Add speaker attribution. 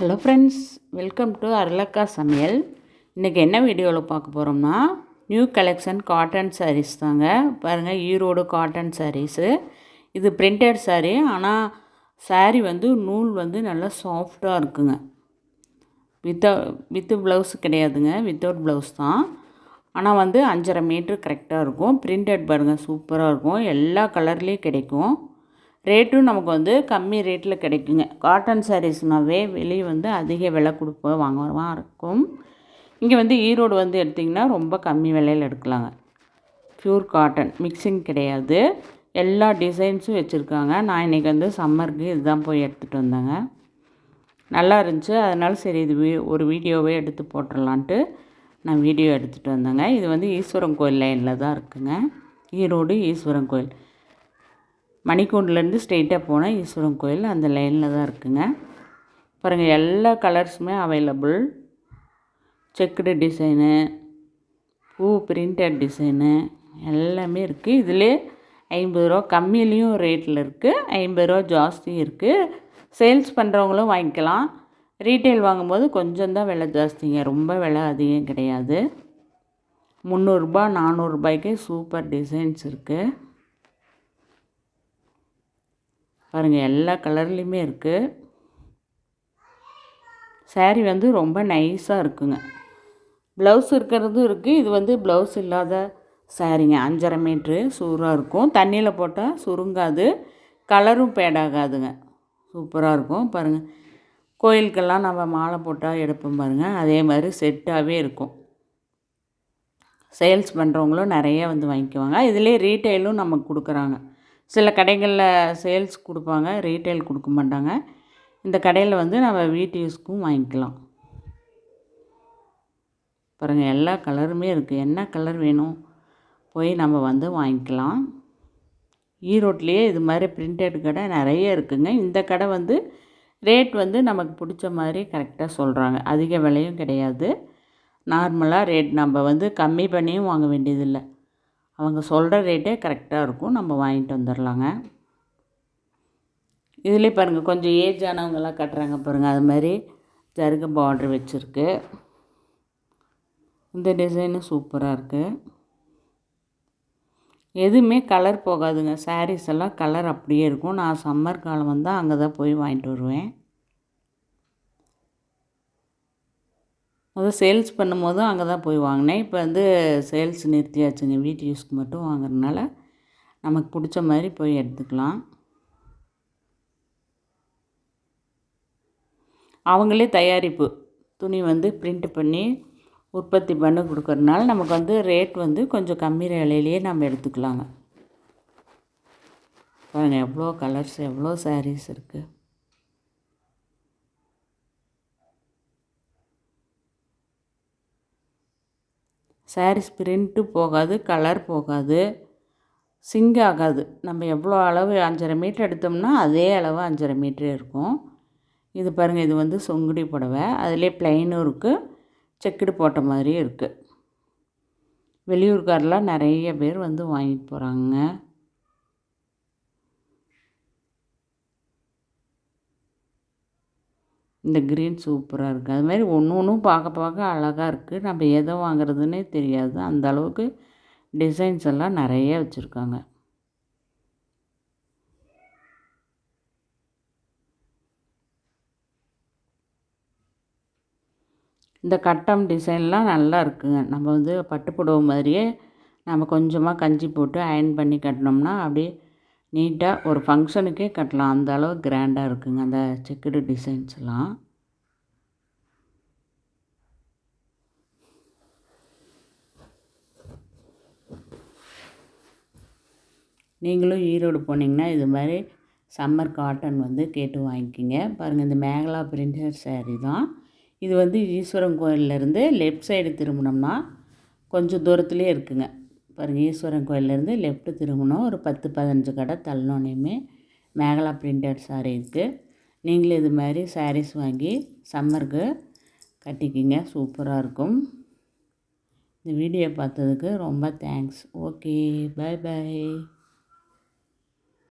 Speaker 1: Hello friends welcome to Arulakka சமையல். இன்றைக்கி என்ன வீடியோவில் பார்க்க போகிறோம்னா நியூ கலெக்ஷன் காட்டன் சாரீஸ் தாங்க. பாருங்கள் ஈரோடு காட்டன் சாரீஸு இது பிரிண்டட் சாரீ ஆனால் சாரீ வந்து நூல் வந்து நல்லா சாஃப்டாக இருக்குங்க. வித்த வித்து ப்ளவுஸ் கிடையாதுங்க வித்தவுட் ப்ளவுஸ் தான். ஆனால் வந்து அஞ்சரை மீட்ரு கரெக்டாக இருக்கும். பிரிண்டட் பாருங்கள் சூப்பராக இருக்கும். எல்லா கலர்லேயும் கிடைக்கும். ரேட்டும் நமக்கு வந்து கம்மி ரேட்டில் கிடைக்குங்க. காட்டன் சாரீஸ்னாவே வெளியே வந்து அதிக விலை கொடுப்ப வாங்குறவா இருக்கும். இங்கே வந்து ஈரோடு வந்து எடுத்திங்கன்னா ரொம்ப கம்மி விலையில் எடுக்கலாங்க. ப்யூர் காட்டன் மிக்சிங் கிடையாது. எல்லா டிசைன்ஸும் வச்சுருக்காங்க. நான் இன்றைக்கி வந்து சம்மருக்கு இதுதான் போய் எடுத்துகிட்டு வந்தேங்க. நல்லா இருந்துச்சு. அதனால சரி இது வீ ஒரு வீடியோவே எடுத்து போட்டுடலான்ட்டு நான் வீடியோ எடுத்துகிட்டு வந்தேங்க. இது வந்து ஈஸ்வரன் கோயில் லைனில் தான் இருக்குங்க. ஈரோடு ஈஸ்வரன் கோயில். மணிக்கூண்டுலேருந்து ஸ்ட்ரெயிட்டாக போனால் ஈஸ்வரன் கோயில் அந்த லைனில் தான் இருக்குங்க. பாருங்கள் எல்லா கலர்ஸுமே அவைலபிள். செக்குடு டிசைனு பூ பிரிண்டட் டிசைனு எல்லாமே இருக்குது இதிலே ஐம்பது ரூபா கம்மியிலையும் ரேட்டில் இருக்குது ஐம்பது ரூபா ஜாஸ்தியும் இருக்குது சேல்ஸ் பண்ணுறவங்களும் வாங்கிக்கலாம். ரீட்டைல் வாங்கும்போது கொஞ்சம் தான் விலை ஜாஸ்திங்க. ரொம்ப விலை அதிகம் கிடையாது. முந்நூறுரூபா நானூறுரூபாய்க்கே சூப்பர் டிசைன்ஸ் இருக்குது பாருங்கள் எல்லா கலர்லேயுமே இருக்குது saree வந்து ரொம்ப நைஸாக இருக்குங்க. ப்ளவுஸ் இருக்கிறதும் இருக்குது இது வந்து ப்ளவுஸ் இல்லாத சாரீங்க அஞ்சரை மீட்ரு சூறாக இருக்கும். தண்ணியில் போட்டால் சுருங்காது. கலரும் பேடாகாதுங்க சூப்பராக இருக்கும். பாருங்கள் கோயிலுக்கெல்லாம் நம்ம மாலை போட்டால் எடுப்போம் பாருங்கள் அதே மாதிரி செட்டாகவே இருக்கும். சேல்ஸ் பண்ணுறவங்களும் நிறைய வந்து வாங்கிக்குவாங்க. இதிலே ரீட்டைலும் நமக்கு கொடுக்குறாங்க. சில கடைகளில் சேல்ஸ் கொடுப்பாங்க ரீட்டைல் கொடுக்க மாட்டாங்க. இந்த கடையில் வந்து நம்ம வீட்டு யூஸ்க்கும் வாங்கிக்கலாம். பாருங்கள் எல்லா கலருமே இருக்குது என்ன கலர் வேணும்? போய் நம்ம வந்து வாங்கிக்கலாம். ஈரோட்லேயே இது மாதிரி பிரிண்டட் கடை நிறைய இருக்குங்க. இந்த கடை வந்து ரேட் வந்து நமக்கு பிடிச்ச மாதிரி கரெக்டாக சொல்கிறாங்க அதிக விலையும் கிடையாது. நார்மலாக ரேட் நம்ம வந்து கம்மி பண்ணியும் வாங்க வேண்டியதில்லை. அவங்க சொல்கிற ரேட்டே கரெக்டாக இருக்கும். நம்ம வாங்கிட்டு வந்துடலாங்க இதிலே பாருங்கள் கொஞ்சம் ஏஜ் ஆனவங்கெல்லாம் கட்டுறாங்க பாருங்கள் அது மாதிரி ஜருக பார்ட்ரு வச்சுருக்கு. இந்த டிசைனும் சூப்பராக இருக்குது எதுவுமே கலர் போகாதுங்க. சாரீஸ் எல்லாம் கலர் அப்படியே இருக்கும். நான் சம்மர் காலம் வந்தால் அங்கே தான் போய் வாங்கிட்டு வருவேன். முதல் சேல்ஸ் பண்ணும்போதும் அங்கே தான் போய் வாங்கினேன். இப்போ வந்து சேல்ஸ் நிறுத்தியாச்சுங்க. வீட்டு யூஸ்க்கு மட்டும் வாங்குறதுனால நமக்கு பிடிச்ச மாதிரி போய் எடுத்துக்கலாம். அவங்களே தயாரிப்பு. துணி வந்து பிரிண்ட் பண்ணி உற்பத்தி பண்ணி கொடுக்கறதுனால நமக்கு வந்து ரேட் வந்து கொஞ்சம் கம்மி விலையிலேயே நம்ம எடுத்துக்கலாங்க. பாருங்கள் எவ்வளோ கலர்ஸ் எவ்வளோ சாரீஸ் இருக்குது சாரீஸ் பிரிண்ட்டு போகாது கலர் போகாது சிங்க் ஆகாது. நம்ம எவ்வளோ அளவு அஞ்சரை மீட்டர் எடுத்தோம்னா அதே அளவு அஞ்சரை மீட்டர் இருக்கும். இது பாருங்கள் இது வந்து சொங்குடி புடவை. அதிலே ப்ளைனும் இருக்குது செக்குடு போட்ட மாதிரியும் இருக்குது வெளியூர்காரெலாம் நிறைய பேர் வந்து வாங்கிட்டு போகிறாங்க இந்த க்ரீன் சூப்பராக இருக்குது அது மாதிரி ஒன்று ஒன்றும் பார்க்க பார்க்க அழகாக இருக்குது நம்ம எதை வாங்குறதுன்னே தெரியாது. அந்த அளவுக்கு டிசைன்ஸ் எல்லாம் நிறைய வச்சுருக்காங்க. இந்த கட்டம் டிசைன்லாம் நல்லா இருக்குங்க. நம்ம வந்து பட்டு புடவை மாதிரியே நம்ம கொஞ்சமாக கஞ்சி போட்டு அயர்ன் பண்ணி கட்டினோம்னா அப்படியே நீட்டாக ஒரு ஃபங்க்ஷனுக்கே கட்டலாம். அந்த அளவு கிராண்டாக இருக்குங்க. அந்த செக்குடு டிசைன்ஸ்லாம் நீங்களும் ஈரோடு போனீங்கன்னா இது மாதிரி சம்மர் காட்டன் வந்து கேட்டு வாங்கிக்கிங்க. பாருங்கள் இந்த மேகலா பிரிண்டர் சேரீ தான். இது வந்து ஈஸ்வரன் கோயிலேருந்து லெஃப்ட் சைடு திரும்பினோம்னா கொஞ்சம் தூரத்துலேயே இருக்குங்க. பாருங்கள் ஈஸ்வரன் கோயிலேருந்து லெஃப்ட்டு திரும்பினோம் ஒரு பத்து பதினஞ்சு கடை தள்ளோனையுமே மேகலா பிரிண்டட் சாரீ இருக்குது நீங்களும் இது மாதிரி சாரீஸ் வாங்கி சம்மருக்கு கட்டிக்கிங்க. சூப்பராக இருக்கும். இந்த வீடியோ பார்த்ததுக்கு ரொம்ப தேங்க்ஸ் ஓகே பை பை